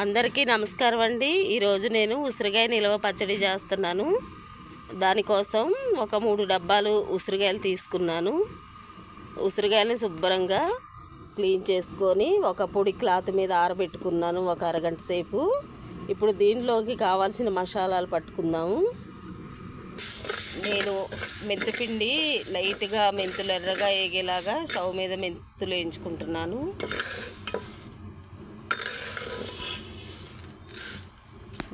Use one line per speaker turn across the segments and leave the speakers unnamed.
అందరికీ నమస్కారం అండి. ఈరోజు నేను ఉసిరికాయ నిల్వ పచ్చడి చేస్తున్నాను. దానికోసం ఒక మూడు డబ్బాలు ఉసిరికాయలు తీసుకున్నాను. ఉసిరికాయలని శుభ్రంగా క్లీన్ చేసుకొని ఒక పొడి క్లాత్ మీద ఆరబెట్టుకున్నాను ఒక అరగంట సేపు. ఇప్పుడు దీనిలోకి కావాల్సిన మసాలాలు పట్టుకుందాము నేను మెంతిపిండి లైట్గా మెంతులు ఎర్రగా వేగేలాగా స్టవ్ మీద మెంతులు వేయించుకుంటున్నాను.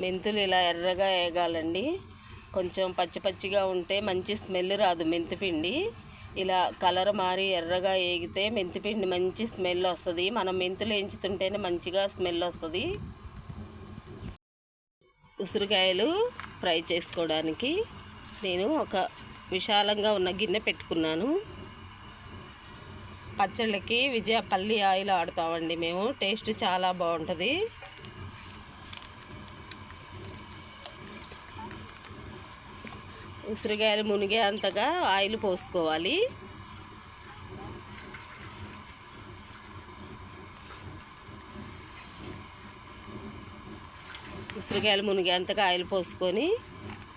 మెంతులు ఇలా ఎర్రగా వేగాలండి కొంచెం పచ్చి పచ్చిగా ఉంటే మంచి స్మెల్ రాదు మెంతిపిండి ఇలా కలర్ మారి ఎర్రగా వేగితే మెంతిపిండి మంచి స్మెల్ వస్తుంది. మనం మెంతులు ఎంచుతుంటేనే మంచిగా స్మెల్ వస్తుంది. ఉసిరికాయలు ఫ్రై చేసుకోవడానికి నేను ఒక విశాలంగా ఉన్న గిన్నె పెట్టుకున్నాను. పచ్చళ్ళకి విజయ పల్లి ఆయిల్ ఆడుతామండి మేము. టేస్ట్ చాలా బాగుంటుంది. ఉసిరికాయలు మునిగే అంతగా ఆయిల్ పోసుకోవాలి. ఉసిరికాయలు మునిగేంతగా ఆయిల్ పోసుకొని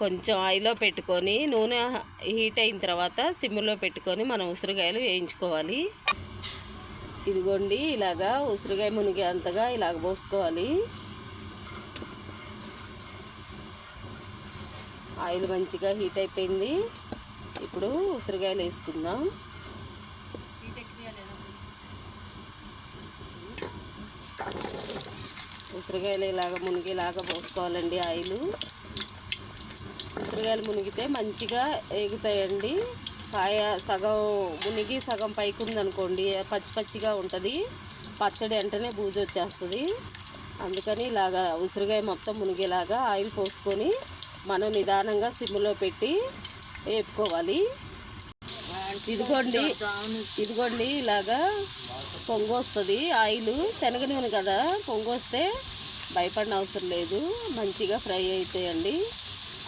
కొంచెం ఆయిల్లో పెట్టుకొని నూనె హీట్ అయిన తర్వాత సిమ్లో పెట్టుకొని మనం ఉసిరికాయలు వేయించుకోవాలి. ఇదిగోండి ఇలాగా ఉసిరికాయ మునిగేంతగా ఇలాగ పోసుకోవాలి. ఆయిల్ మంచిగా హీట్ అయిపోయింది. ఇప్పుడు ఉసిరికాయలు వేసుకుందాం. ఉసిరికాయలు ఇలాగ మునిగేలాగా పోసుకోవాలండి ఆయిల్. ఉసిరికాయలు మునిగితే మంచిగా ఎగుతాయండి కాయ సగం మునిగి సగం పైకి ఉందనుకోండి పచ్చి పచ్చిగా ఉంటుంది. పచ్చడి వెంటనే బూజు వచ్చేస్తుంది. అందుకని ఇలాగా ఉసిరికాయ మొత్తం మునిగేలాగా ఆయిల్ పోసుకొని మనం నిదానంగా సిమ్లో పెట్టి వేపుకోవాలి. ఇదిగోండి ఇదిగోండి ఇలాగా పొంగు వస్తుంది ఆయిల్ శనగ నూనె కదా పొంగు వస్తే భయపడిన అవసరం లేదు. మంచిగా ఫ్రై అవుతాయండి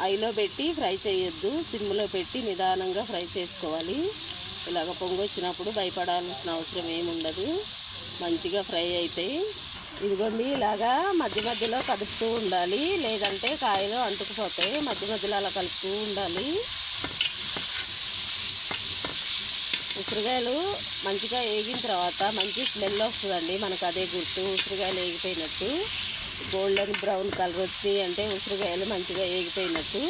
ఆయిలో పెట్టి ఫ్రై చేయొద్దు. సిమ్లో పెట్టి నిదానంగా ఫ్రై చేసుకోవాలి. ఇలాగ పొంగు వచ్చినప్పుడు భయపడాల్సిన అవసరం ఏముండదు. మంచిగా ఫ్రై అవుతాయి ఇదిగోండి ఇలాగా మధ్య మధ్యలో కలుపుతూ ఉండాలి. లేదంటే కాయలు అంటుకుపోతాయి. మధ్య మధ్యలో అలా కలుపుతూ ఉండాలి. ఉసిరికాయలు మంచిగా వేగిన తర్వాత మంచి స్మెల్ వస్తుందండి. మనకు అదే గుర్తు. ఉసిరికాయలు వేగిపోయినట్టు గోల్డెన్ బ్రౌన్ కలర్ వచ్చినాయి అంటే ఉసిరికాయలు మంచిగా వేగిపోయినట్టు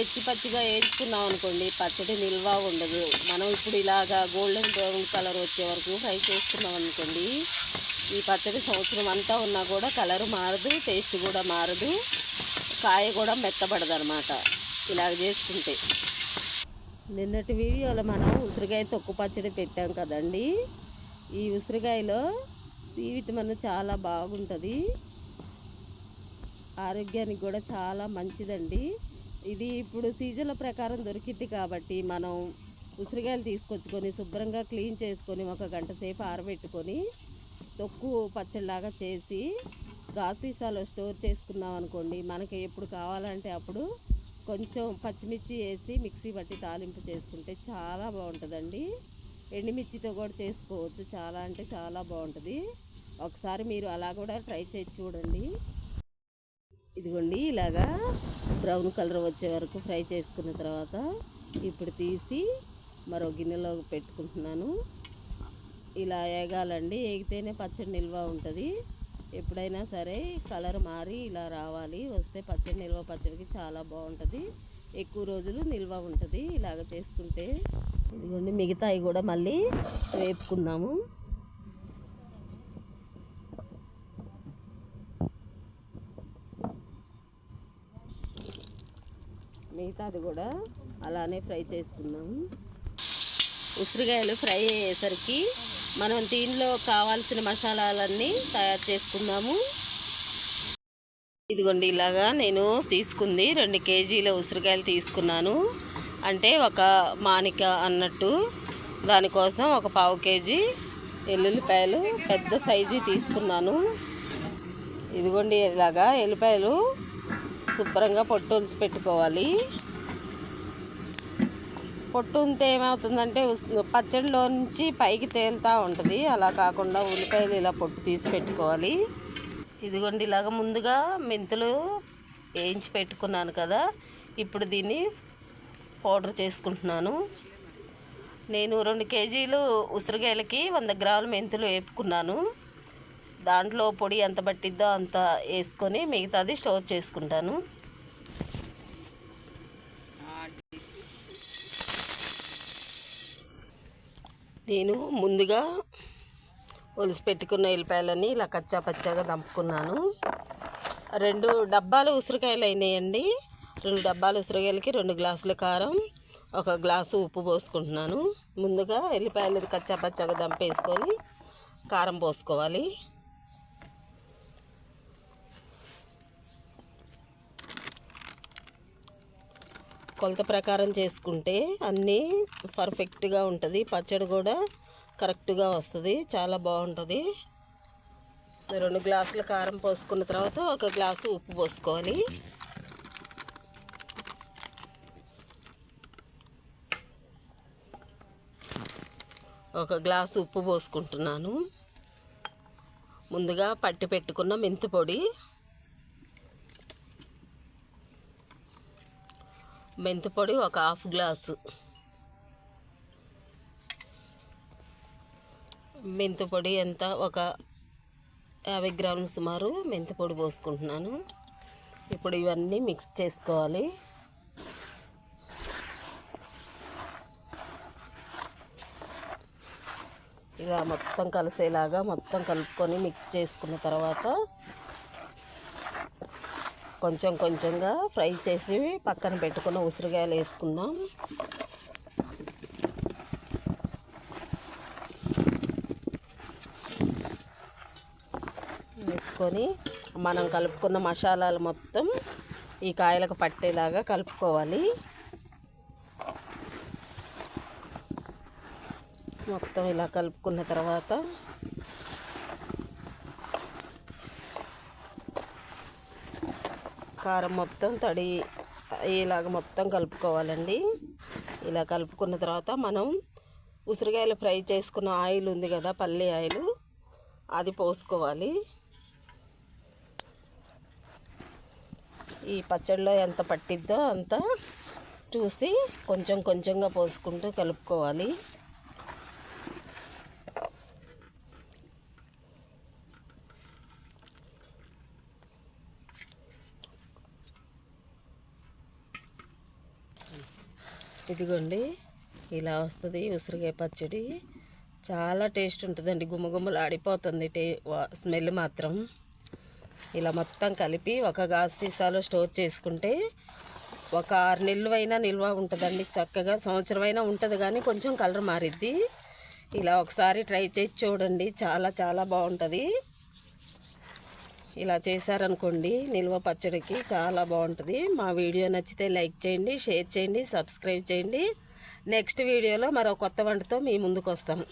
ఎచ్చి పచ్చిగా వేయించుకున్నాం అనుకోండి పచ్చడి నిల్వ ఉండదు. మనం ఇప్పుడు ఇలాగా గోల్డెన్ బ్రౌన్ కలర్ వచ్చే వరకు ఫ్రై చేసుకున్నాం అనుకోండి ఈ పచ్చడి సంవత్సరం అంతా ఉన్నా కూడా కలర్ మారదు టేస్ట్ కూడా మారదు. కాయ కూడా మెత్తబడదు అనమాట ఇలాగ చేసుకుంటే. నిన్నటి వీడియోలో మనం ఉసిరికాయ తొక్కు పచ్చడి పెట్టాం కదండి. ఈ ఉసిరికాయలో సి విటమిన్ చాలా బాగుంటుంది. ఆరోగ్యానికి కూడా చాలా మంచిదండి. ఇది ఇప్పుడు సీజన్ల ప్రకారం దొరికింది కాబట్టి మనం ఉసిరికాయలు తీసుకొచ్చుకొని శుభ్రంగా క్లీన్ చేసుకొని ఒక గంట సేపు ఆరబెట్టుకొని తొక్కు పచ్చడిలాగా చేసి గాసీసాలో స్టోర్ చేసుకున్నాం అనుకోండి మనకి ఎప్పుడు కావాలంటే అప్పుడు కొంచెం పచ్చిమిర్చి వేసి మిక్సీ పట్టి తాలింపు చేసుకుంటే చాలా బాగుంటుందండి. ఎండుమిర్చితో కూడా చేసుకోవచ్చు చాలా అంటే చాలా బాగుంటుంది. ఒకసారి మీరు అలా కూడా ట్రై చేసి చూడండి. ఇదిగోండి ఇలాగా బ్రౌన్ కలర్ వచ్చే వరకు ఫ్రై చేసుకున్న తర్వాత ఇప్పుడు తీసి మరో గిన్నెలో పెట్టుకుంటున్నాను. ఇలా వేగాలండి వేగితేనే పచ్చడి నిల్వ ఉంటుంది. ఎప్పుడైనా సరే కలర్ మారి ఇలా రావాలి. వస్తే పచ్చడి నిల్వ పచ్చడికి చాలా బాగుంటుంది. ఎక్కువ రోజులు నిల్వ ఉంటుంది ఇలాగ చేసుకుంటే ఇదిగోండి మిగతాయి కూడా మళ్ళీ వేపుకుందాము. మిగతాది కూడా అలానే ఫ్రై చేసుకుందాము ఉసిరికాయలు ఫ్రై అయ్యేసరికి మనం దీనిలో కావాల్సిన మసాలాలన్నీ తయారు చేసుకుందాము. ఇదిగోండి ఇలాగా నేను తీసుకుంది రెండు కేజీల ఉసిరికాయలు తీసుకున్నాను. అంటే ఒక మానిక అన్నట్టు. దానికోసం ఒక పావు కేజీ ఎల్లుల్లిపాయలు పెద్ద సైజు తీసుకున్నాను. ఇదిగోండి ఇలాగా ఎల్లిపాయలు శుభ్రంగా పొట్టొలిసి పెట్టుకోవాలి. పొట్టు ఉంటే ఏమవుతుందంటే పచ్చడిలో నుంచి పైకి తేలుతూ ఉంటుంది. అలా కాకుండా ఉల్లిపాయలు ఇలా పొట్టు తీసి పెట్టుకోవాలి. ఇదిగోండి ఇలాగ ముందుగా మెంతులు వేయించి పెట్టుకున్నాను కదా. ఇప్పుడు దీన్ని పౌడర్ చేసుకుంటున్నాను. నేను రెండు కేజీలు ఉసిరికాయలకి వంద గ్రాముల మెంతులు వేపుకున్నాను. దాంట్లో పొడి ఎంత పట్టిద్దో అంత వేసుకొని మిగతాది స్టోర్ చేసుకుంటాను. నేను ముందుగా ఒలిసి పెట్టుకున్న ఎల్లిపాయలని ఇలా కచ్చా పచ్చాగా దంపుకున్నాను. రెండు డబ్బాలు ఉసిరికాయలు అయినాయండి. రెండు డబ్బాలు ఉసిరికాయలకి రెండు గ్లాసుల కారం ఒక గ్లాసు ఉప్పు పోసుకుంటున్నాను. ముందుగా ఎల్లిపాయలు కచ్చా పచ్చాగా దంపేసుకొని కారం పోసుకోవాలి. కొలత ప్రకారం చేసుకుంటే అన్నీ పర్ఫెక్ట్గా ఉంటుంది. పచ్చడి కూడా కరెక్ట్గా వస్తుంది. చాలా బాగుంటుంది. రెండు గ్లాసుల కారం పోసుకున్న తర్వాత ఒక గ్లాసు ఉప్పు పోసుకోవాలి. ఒక గ్లాసు ఉప్పు పోసుకుంటున్నాను. ముందుగా పట్టి పెట్టుకున్న మెంతి మెంతిపొడి మెంతి పొడి ఒక హాఫ్ గ్లాసు. మెంతి పొడి ఎంత? ఒక యాభై గ్రాములు సుమారు మెంతి పొడి పోసుకుంటున్నాను. ఇప్పుడు ఇవన్నీ మిక్స్ చేసుకోవాలి. ఇలా మొత్తం కలిసేలాగా మొత్తం కలుపుకొని మిక్స్ చేసుకున్న తర్వాత కొంచెం కొంచెంగా ఫ్రై చేసి పక్కన పెట్టుకున్న ఉసిరికాయలు వేసుకుందాం. వేసుకొని మనం కలుపుకున్న మసాలాలు మొత్తం ఈ కాయలకు పట్టేలాగా కలుపుకోవాలి. మొత్తం ఇలా కలుపుకున్న తర్వాత కారం మొత్తం తడి ఇలాగ మొత్తం కలుపుకోవాలండి. ఇలా కలుపుకున్న తర్వాత మనం ఉసిరికాయలు ఫ్రై చేసుకున్న ఆయిల్ ఉంది కదా పల్లి ఆయిల్ అది పోసుకోవాలి. ఈ పచ్చడిలో ఎంత పట్టిద్దో అంత చూసి కొంచెం కొంచెంగా పోసుకుంటూ కలుపుకోవాలి. ఇదిగోండి ఇలా వస్తుంది ఉసిరికాయ పచ్చడి. చాలా టేస్ట్ ఉంటుందండి గుమ్మగుమ్మలు ఆడిపోతుంది టే స్మెల్ మాత్రం. ఇలా మొత్తం కలిపి ఒక గాజు సీసాలో స్టోర్ చేసుకుంటే ఒక ఆరు నెలలు అయినా నిల్వ ఉంటుందండి. చక్కగా సంవత్సరం అయినా ఉంటుంది కానీ కొంచెం కలర్ మారిద్ది. ఇలా ఒకసారి ట్రై చేసి చూడండి చాలా చాలా బాగుంటుంది. ఇలా చేశారనుకోండి నిల్వ పచ్చడికి చాలా బాగుంటుంది. మా వీడియో నచ్చితే లైక్ చేయండి షేర్ చేయండి సబ్స్క్రైబ్ చేయండి. నెక్స్ట్ వీడియోలో మరో కొత్త వంటతో మీ ముందుకు వస్తాము